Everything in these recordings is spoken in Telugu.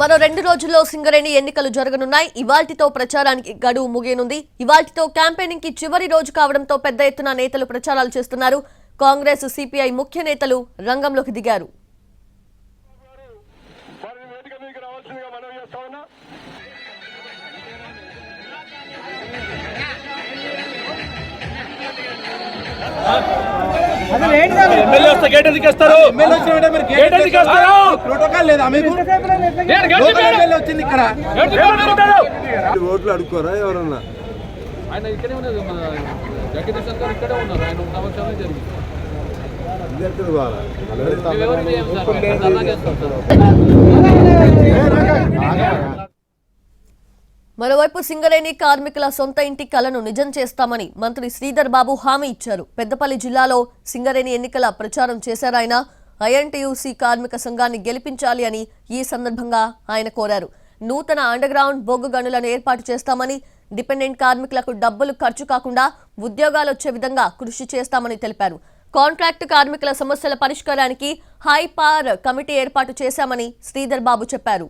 మరో రెండు రోజుల్లో సింగరేణి ఎన్నికలు జరగనున్నాయి. ఇవాల్టితో ప్రచారానికి గడువు ముగియనుంది. ఇవాల్టితో క్యాంపెయినింగ్కి చివరి రోజు కావడంతో పెద్ద ఎత్తున నేతలు ప్రచారాలు చేస్తున్నారు. కాంగ్రెస్ సిపిఐ ముఖ్య నేతలు రంగంలోకి దిగారు. ఎమ్మెల్యే వస్తే గేట్ ఎందుకు మీరు గేట్ ఎందుకు ప్రోటోకాల్ లేదా? మీకు. ఎమ్మెల్యే వచ్చింది ఇక్కడ. ఓట్లు అడుక్కోరా ఎవరన్నా? ఆయన ఇక్కడే ఉన్నారు మన జగదీశన్ గారు ఇక్కడే ఉన్నారు. ఆయన ఉన్న జరిగింది మరోవైపు సింగరేణి కార్మికుల సొంత ఇంటి కలను నిజం చేస్తామని మంత్రి శ్రీధర్ బాబు హామీ ఇచ్చారు. పెద్దపల్లి జిల్లాలో సింగరేణి ఎన్నికల ప్రచారం చేశారాయన ఐఎన్టీయూసీ కార్మిక సంఘాన్ని గెలిపించాలి అని ఈ సందర్భంగా ఆయన కోరారు. నూతన అండర్గ్రౌండ్ బొగ్గు గనులను ఏర్పాటు చేస్తామని డిపెండెంట్ కార్మికులకు డబ్బులు ఖర్చు కాకుండా ఉద్యోగాలు వచ్చే విధంగా కృషి చేస్తామని తెలిపారు. కాంట్రాక్టు కార్మికుల సమస్యల పరిష్కారానికి హైపార్ కమిటీ ఏర్పాటు చేశామని శ్రీధర్ బాబు చెప్పారు.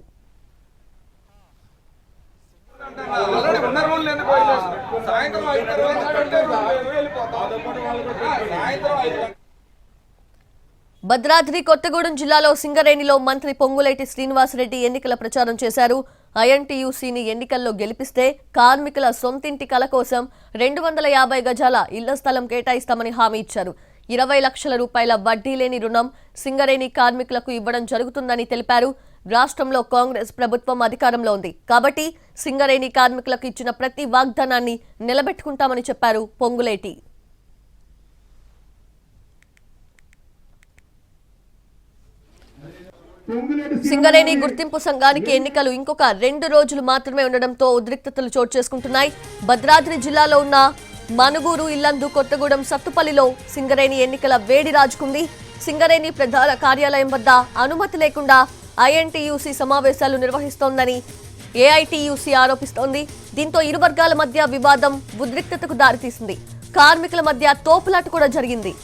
భద్రాద్రి కొత్తగూడెం జిల్లాలో సింగరేణిలో మంత్రి పొంగులేటి శ్రీనివాసరెడ్డి ఎన్నికల ప్రచారం చేశారు. ఐఎన్టీయూసీని ఎన్నికల్లో గెలిపిస్తే కార్మికుల సొంతింటి కల కోసం రెండు వందల యాభై గజాల ఇళ్ళ స్థలం కేటాయిస్తామని హామీ ఇచ్చారు. ఇరవై లక్షల రూపాయల వడ్డీ లేని రుణం సింగరేణి కార్మికులకు ఇవ్వడం జరుగుతుందని తెలిపారు. రాష్ట్రంలో కాంగ్రెస్ ప్రభుత్వం అధికారంలో ఉంది. కాబట్టి సింగరేణి కార్మికులకు ఇచ్చిన ప్రతి వాగ్దానాన్ని నిలబెట్టుకుంటామని చెప్పారు పొంగులేటి. సింగరేణి గుర్తింపు సంఘానికి ఎన్నికలు ఇంకొక రెండు రోజులు మాత్రమే ఉండడంతో ఉద్రిక్తతలు చోటు చేసుకుంటున్నాయి. భద్రాద్రి జిల్లాలో ఉన్న మనుగూరు ఇల్లందు కొత్తగూడెం సత్తుపల్లిలో సింగరేణి ఎన్నికల వేడి రాజుకుంది. సింగరేణి ప్రధాన కార్యాలయం వద్ద అనుమతి లేకుండా ఐఎన్టీయూసీ సమావేశాలు నిర్వహిస్తోందని ఏఐటీయూసీ ఆరోపిస్తోంది. దీంతో ఇరు వర్గాల మధ్య వివాదం ఉద్రిక్తతకు దారితీసింది. కార్మికుల మధ్య తోపులాట కూడా జరిగింది.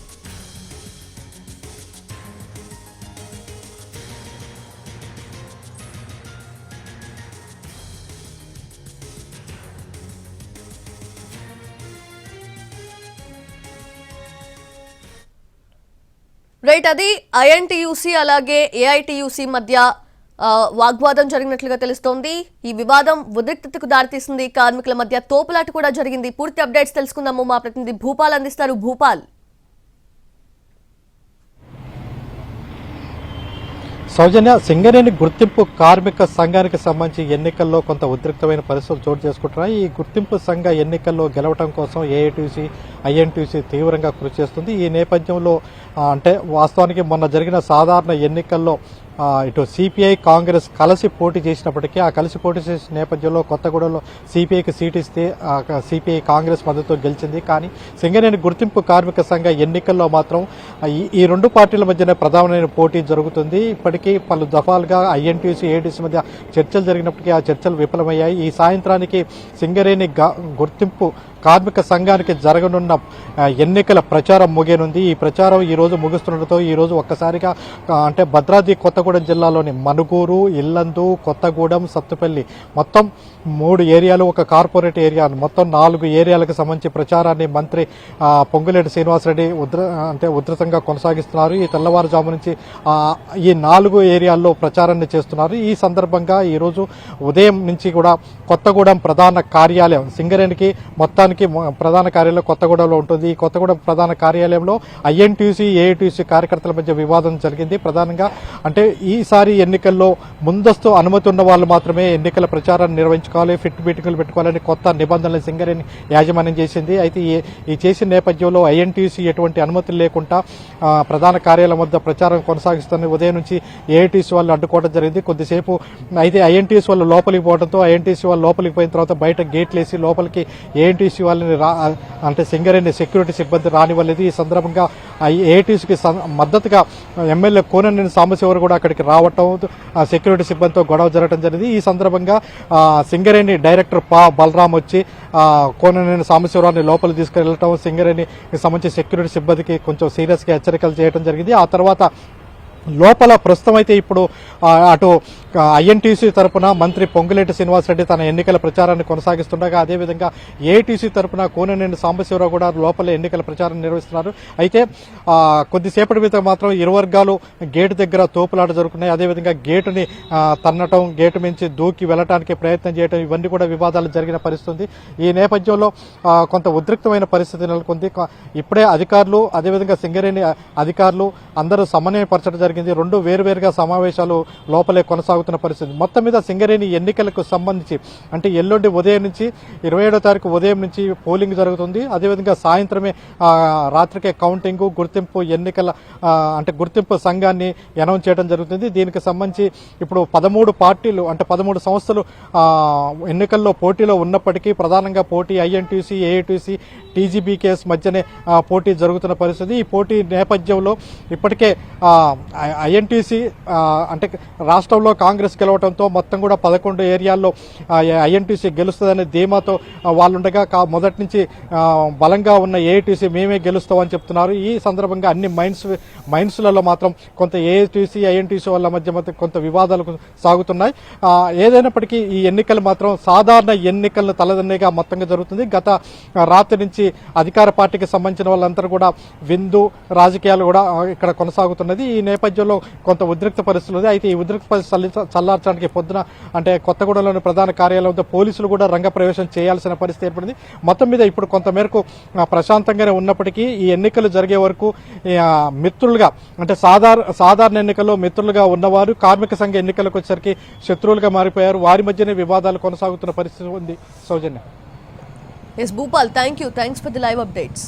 రైట్ అది ఐఎన్టీయూసీ అలాగే ఏఐటీయూసీ మధ్య వాగ్వాదం జరిగినట్లుగా తెలుస్తోంది. ఈ వివాదం ఉద్రిక్తతకు దారితీసింది. కార్మికుల మధ్య తోపులాట కూడా జరిగింది. పూర్తి అప్డేట్స్ తెలుసుకుందాము. మా ప్రతినిధి భూపాల్ అందిస్తారు. భూపాల్. సౌజన్య సింగరేణి గుర్తింపు కార్మిక సంఘానికి సంబంధించి ఎన్నికల్లో కొంత ఉద్రిక్తమైన పరిస్థితులు చోటు చేసుకుంటున్నాయి. ఈ గుర్తింపు సంఘ ఎన్నికల్లో గెలవడం కోసం ఏఐటీసీ ఐఎన్టీసీ తీవ్రంగా కృషి చేస్తుంది. ఈ నేపథ్యంలో అంటే వాస్తవానికి మొన్న జరిగిన సాధారణ ఎన్నికల్లో ఇటు సిపిఐ కాంగ్రెస్ కలిసి పోటీ చేసినప్పటికీ ఆ కలిసి పోటీ చేసిన నేపథ్యంలో కొత్తగూడెంలో సిపిఐకి సీట్ ఇస్తే సిపిఐ కాంగ్రెస్ మద్దతు గెలిచింది. కానీ సింగరేణి గుర్తింపు కార్మిక సంఘ ఎన్నికల్లో మాత్రం ఈ- ఈ రెండు పార్టీల మధ్యనే ప్రధానమైన పోటీ జరుగుతుంది. ఇప్పటికీ పలు దఫాలుగా ఐఎన్టీసీ ఏడీసీ మధ్య చర్చలు జరిగినప్పటికీ ఆ చర్చలు విఫలమయ్యాయి. ఈ సాయంత్రానికి సింగరేణి గా- గుర్తింపు కార్మిక సంఘానికి జరగనున్న ఎన్నికల ప్రచారం ముగియనుంది. ఈ ప్రచారం ఈ రోజు ముగుస్తుండటంతో ఈ రోజు ఒక్కసారిగా అంటే భద్రాద్రి కొత్తగూడెం జిల్లాలోని మనుగూరు ఇల్లందు కొత్తగూడెం సత్తుపల్లి మొత్తం మూడు ఏరియాలు ఒక కార్పొరేట్ ఏరియా మొత్తం నాలుగు ఏరియాలకు సంబంధించి ప్రచారాన్ని మంత్రి పొంగులేటి శ్రీనివాసరెడ్డి ఉద్ర అంటే ఉధృతంగా కొనసాగిస్తున్నారు. ఈ తెల్లవారుజాము నుంచి ఈ నాలుగు ఏరియాల్లో ప్రచారాన్ని చేస్తున్నారు. ఈ సందర్భంగా ఈరోజు ఉదయం నుంచి కూడా కొత్తగూడెం ప్రధాన కార్యాలయం సింగరేణికి మొత్తానికి ప్రధాన కార్యాలయం కొత్తగూడెంలో ఉంటుంది. ఈ కొత్తగూడెం ప్రధాన కార్యాలయంలో ఐఎన్టీసీ ఏఐటీసీ కార్యకర్తల మధ్య వివాదం జరిగింది. ప్రధానంగా అంటే ఈసారి ఎన్నికల్లో ముందస్తు అనుమతి ఉన్న వాళ్ళు మాత్రమే ఎన్నికల ప్రచారాన్ని నిర్వహించుకోవాలి ఫిట్ మీటింగులు పెట్టుకోవాలని కొత్త నిబంధనలు సింగరేణి యాజమాన్యం చేసింది. అయితే ఈ- ఈ చేసిన నేపథ్యంలో ఐఎన్టీసీ ఎటువంటి అనుమతులు లేకుండా ప్రధాన కార్యాలయం వద్ద ప్రచారం కొనసాగిస్తున్న ఉదయం నుంచి ఏఐటీసీ వాళ్ళు అడ్డుకోవడం జరిగింది. కొద్దిసేపు అయితే ఐఎన్టీసీ వాళ్ళు లోపలికి పోవడంతో ఐఎన్టీసీ వాళ్ళు లోపలికి పోయిన తర్వాత బయట గేట్లు వేసి లోపలికి ఏఎన్టీసీ వాళ్ళని రా అంటే సింగరేణి సెక్యూరిటీ సిబ్బంది రానివ్వలేదు. ఈ సందర్భంగా ఏఐటీసీకి మద్దతుగా ఎమ్మెల్యే కోననేని సాంబశివరు కూడా అక్కడికి రావటం సెక్యూరిటీ సిబ్బందితో గొడవ జరగడం జరిగింది. ఈ సందర్భంగా సింగరేణి డైరెక్టర్ పా బలరాం వచ్చి కోననేని సాంబశివరావుని లోపలికి తీసుకెళ్ళటం సింగరేణి సంబంధించి సెక్యూరిటీ సిబ్బందికి కొంచెం సీరియస్గా హెచ్చరికలు చేయడం జరిగింది. ఆ తర్వాత లోపల ప్రస్తుతం అయితే ఇప్పుడు అటు ఐఎన్టీసీ తరపున మంత్రి పొంగులేటి శ్రీనివాసరెడ్డి తన ఎన్నికల ప్రచారాన్ని కొనసాగిస్తుండగా అదేవిధంగా ఏటీసీ తరపున కోననేని సాంబశివరావు కూడా లోపల ఎన్నికల ప్రచారం నిర్వహిస్తున్నారు. అయితే కొద్దిసేపటి మీద మాత్రం ఇరు వర్గాలు గేటు దగ్గర తోపులాట జరుగుతున్నాయి. అదేవిధంగా గేటుని తన్నటం గేటు మించి దూకి వెళ్ళటానికి ప్రయత్నం చేయడం ఇవన్నీ కూడా వివాదాలు జరిగిన పరిస్థితి ఈ నేపథ్యంలో కొంత ఉద్రిక్తమైన పరిస్థితి నెలకొంది. ఇప్పుడే అధికారులు అదేవిధంగా సింగరేణి అధికారులు అందరూ సమన్వయపరచడం జరిగింది. రెండు వేరువేరుగా సమావేశాలు లోపలే కొనసాగుతున్న పరిస్థితి. మొత్తం మీద సింగరేణి ఎన్నికలకు సంబంధించి అంటే ఎల్లుండి ఉదయం నుంచి ఇరవై ఏడో తారీఖు ఉదయం నుంచి పోలింగ్ జరుగుతుంది. అదేవిధంగా సాయంత్రమే రాత్రికే కౌంటింగ్ గుర్తింపు ఎన్నికల అంటే గుర్తింపు సంఘాన్ని అనౌన్స్ చేయడం జరుగుతుంది. దీనికి సంబంధించి ఇప్పుడు పదమూడు పార్టీలు అంటే పదమూడు సంస్థలు ఎన్నికల్లో పోటీలో ఉన్నప్పటికీ ప్రధానంగా పోటీ ఐఎన్టీసీ ఏఐటీసీ టీజీబీకేఎస్ మధ్యనే పోటీ జరుగుతున్న పరిస్థితి. ఈ పోటీ నేపథ్యంలో ఇప్పటికే ఐఎన్టీసీ అంటే రాష్ట్రంలో కాంగ్రెస్ గెలవడంతో మొత్తం కూడా పదకొండు ఏరియాల్లో ఐఎన్టీసీ గెలుస్తుందనే ధీమాతో వాళ్ళుండగా కా- మొదటి నుంచి బలంగా ఉన్న ఏఐటీసీ మేమే గెలుస్తామని చెప్తున్నారు. ఈ సందర్భంగా అన్ని మైన్స్ మైన్స్లలో మాత్రం కొంత ఏఐటీసీ ఐఎన్టీసీ వాళ్ళ మధ్య మధ్య కొంత వివాదాలు సాగుతున్నాయి. ఏదైనప్పటికీ ఈ ఎన్నికలు మాత్రం సాధారణ ఎన్నికలను తలదన్నేగా మొత్తంగా జరుగుతుంది. గత రాత్రి నుంచి అధికార పార్టీకి సంబంధించిన వాళ్ళందరూ కూడా విందు రాజకీయాలు కూడా ఇక్కడ కొనసాగుతున్నది. ఈ నేపథ్యంలో కొంత ఉద్రిక్త పరిస్థితులు అయితే ఈ ఉద్రిక్త పరిస్థితి చల్లార్చడానికి పొద్దున అంటే కొత్తగూడెంలోని ప్రధాన కార్యాలయంతో పోలీసులు కూడా రంగప్రవేశం చేయాల్సిన పరిస్థితి ఏర్పడింది. మొత్తం మీద ఇప్పుడు కొంత మేరకు ప్రశాంతంగానే ఉన్నప్పటికీ ఈ ఎన్నికలు జరిగే వరకు మిత్రులుగా అంటే సాధారణ సాధారణ ఎన్నికల్లో మిత్రులుగా ఉన్నవారు కార్మిక సంఘ ఎన్నికలకు వచ్చేసరికి శత్రువులుగా మారిపోయారు. వారి మధ్యనే వివాదాలు కొనసాగుతున్న పరిస్థితి ఉంది. సౌజన్య. S Bhupal thank you thanks for the live updates